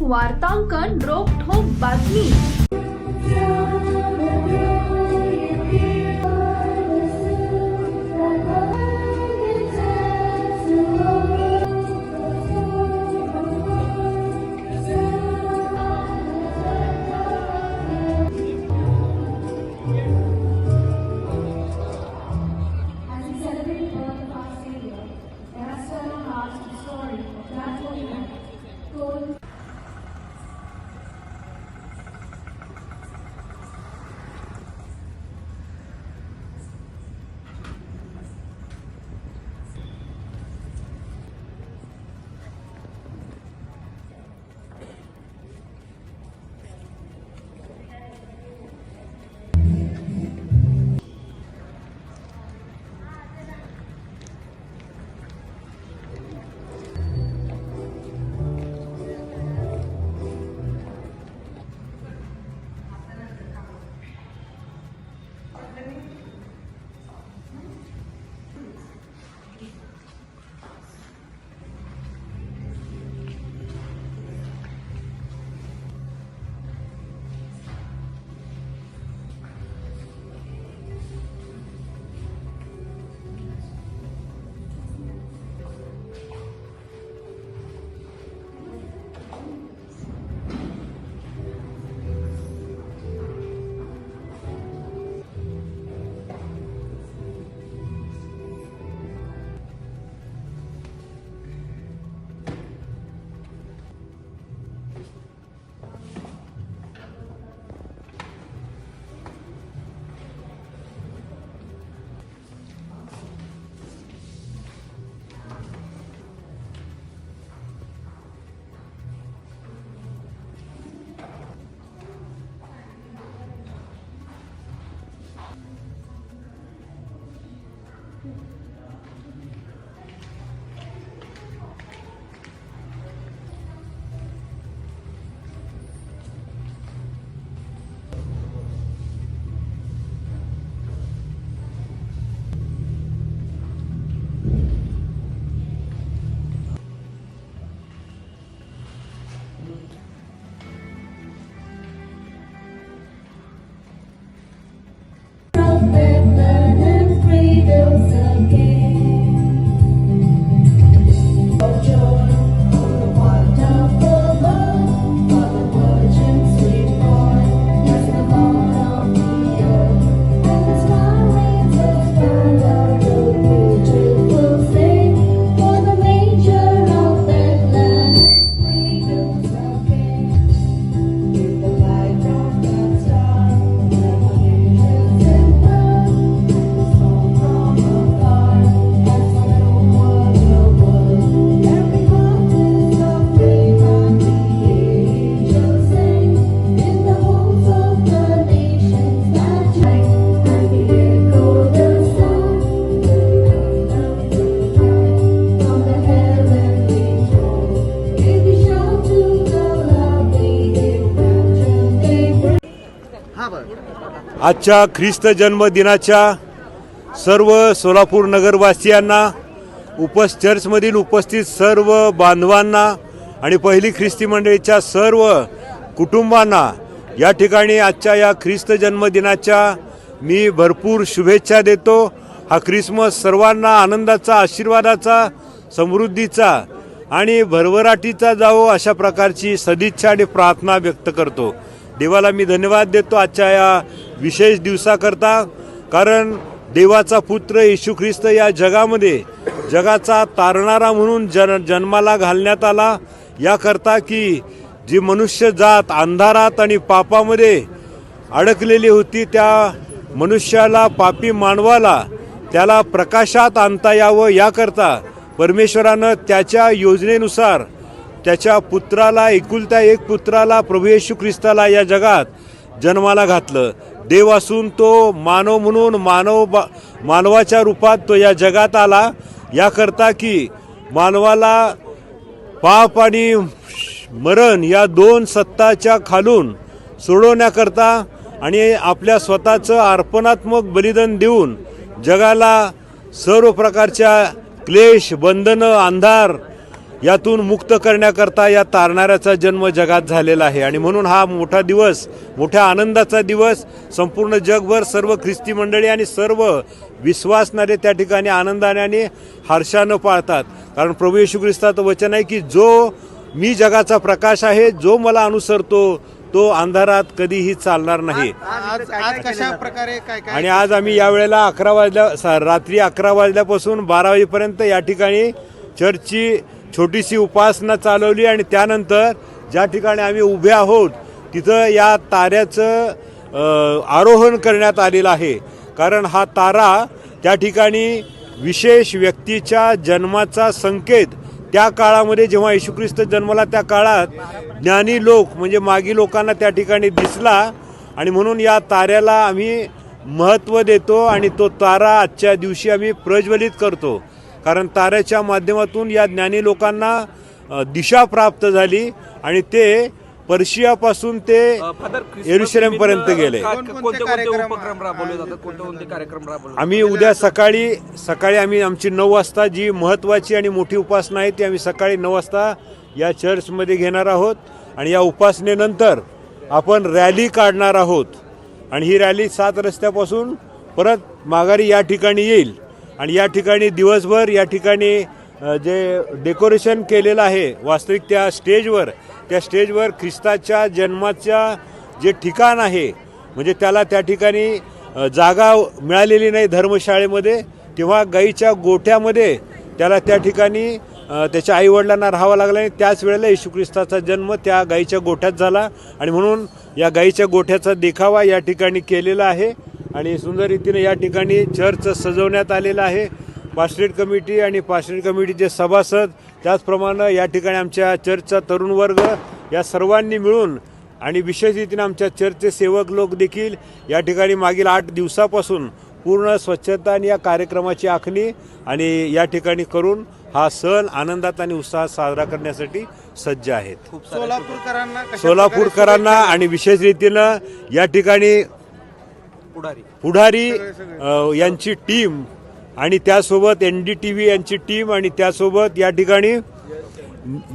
वार्तांकन रोखोक बातमी. आजच्या ख्रिस्त जन्मदिनाच्या सर्व सोलापूर नगरवासियांना उपस चर्चमधील उपस्थित सर्व बांधवांना आणि पहिली ख्रिस्ती मंडळीच्या सर्व कुटुंबांना या ठिकाणी आजच्या या ख्रिस्त जन्मदिनाच्या मी भरपूर शुभेच्छा देतो. हा ख्रिसमस सर्वांना आनंदाचा आशीर्वादाचा समृद्धीचा आणि भरभराटीचा जावो अशा प्रकारची सदिच्छा आणि प्रार्थना व्यक्त करतो. देवाला मी धन्यवाद देतो. आजच्या या विशेष दिवसाकरता कारण देवाचा पुत्र येशू ख्रिस्त या जगामध्ये जगाचा तारणारा म्हणून जन जन्माला घालण्यात आला. याकरता की जी मनुष्य जात अंधारात आणि पापामध्ये अडकलेली होती त्या मनुष्याला पापी मानवाला त्याला प्रकाशात आणता यावं. याकरता परमेश्वरानं त्याच्या योजनेनुसार त्याच्या पुत्राला एकुलत्या एक पुत्राला प्रभू येशू ख्रिस्ताला या जगात जन्माला घातलं. देव असून तो मानव म्हणून मानव बा मानवाच्या रूपात तो या जगात आला. याकरता की मानवाला पाप आणि मरण या दोन सत्ताच्या खालून सोडवण्याकरता आणि आपल्या स्वतःचं अर्पणात्मक बलिदान देऊन जगाला सर्व प्रकारच्या क्लेश बंधनं अंधार यातून मुक्त करण्याकरता या तारणाऱ्याचा जन्म जगात झालेला आहे. आणि म्हणून हा मोठा दिवस मोठ्या आनंदाचा दिवस संपूर्ण जगभर सर्व ख्रिस्ती मंडळी आणि सर्व विश्वासणारे त्या ठिकाणी आनंदाने आणि हर्षानं पाळतात. कारण प्रभू येशू ख्रिस्ताचं वचन आहे की जो मी जगाचा प्रकाश आहे जो मला अनुसरतो तो अंधारात कधीही चालणार नाही. आज आज कशा प्रकारे काय काय आणि आज आम्ही या वेळेला अकरा वाजल्या सा- रात्री अकरा वाजल्यापासून बारा वाजेपर्यंत या ठिकाणी चर्चची छोटीशी उपासना चालवली आणि त्यानंतर ज्या ठिकाणी आम्ही उभे आहोत तिथं या ताऱ्याचं आरोहण करण्यात आलेलं आहे. कारण हा तारा त्या ठिकाणी विशेष व्यक्तीच्या जन्माचा संकेत त्या काळामध्ये जेव्हा येशू ख्रिस्त जन्मला त्या काळात ज्ञानी लोक म्हणजे मागी लोकांना त्या ठिकाणी दिसला आणि म्हणून या ताऱ्याला आम्ही महत्त्व देतो आणि तो तारा आजच्या दिवशी आम्ही प्रज्वलित करतो. कारण ताऱ्याच्या माध्यमातून या ज्ञानी लोकांना दिशा प्राप्त झाली आणि ते पर्शियापासून ते येरुशलेमपर्यंत गेले. का- कोणकोणते कोणते कोणते कार्यक्रम उपक्रम राबवले जातात? कोणते कोणते कार्यक्रम राबवले आम्ही उद्या सकाळी सकाळी आम्ही आमची नऊ वाजता जी महत्त्वाची आणि मोठी उपासना आहे ती आम्ही सकाळी नऊ वाजता या चर्चमध्ये घेणार आहोत. आणि या उपासनेनंतर आपण रॅली काढणार आहोत. आणि ही रॅली सात रस्त्यापासून परत माघारी या ठिकाणी येईल. आणि या ठिकाणी दिवसभर या ठिकाणी जे डेकोरेशन केलेलं आहे वास्तविक त्या स्टेजवर त्या स्टेजवर ख्रिस्ताच्या जन्माच्या जे ठिकाण आहे म्हणजे त्याला त्या ठिकाणी जागा मिळालेली नाही धर्मशाळेमध्ये तेव्हा गाईच्या गोठ्यामध्ये त्याला त्या ठिकाणी त्याच्या आईवडिलांना राहावं लागलं आणि त्याच वेळेला येशू ख्रिस्ताचा जन्म त्या गाईच्या गोठ्यात झाला. आणि म्हणून या गाईच्या गोठ्याचा देखावा या ठिकाणी केलेला आहे. आणि सुंदर रीतीने या ठिकाणी चर्च सजवण्यात आलेलं आहे. पास्ट्रेट कमिटी आणि पास्ट्रेट कमिटीचे सभासद त्याचप्रमाणे या ठिकाणी आमच्या चर्चचा तरुण वर्ग या सर्वांनी मिळून आणि विशेष रीतीने आमच्या चर्चचे सेवक लोक देखील या ठिकाणी मागील आठ दिवसापासून पूर्ण स्वच्छता आणि या कार्यक्रमाची आखणी आणि या ठिकाणी करून हा सण आनंदात आणि उत्साहात साजरा करण्यासाठी सज्ज आहेत. सोलापूरकरांना सोलापूरकरांना आणि विशेष रीतीनं या ठिकाणी पुढारी. अ, यांची टीम आणि त्यासोबत एन डी टी व्ही यांची टीम आणि त्यासोबत या ठिकाणी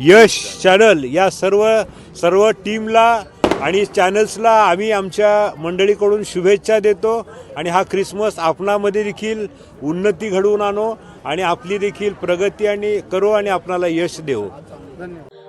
यश चॅनल या सर्व सर्व टीमला आणि चॅनल्सला आम्ही आमच्या मंडळीकडून शुभेच्छा देतो आणि हा ख्रिसमस आपणामध्ये देखील उन्नती घडवून आणो आणि आपली देखील प्रगती आणि करो आणि आपणाला यश देऊ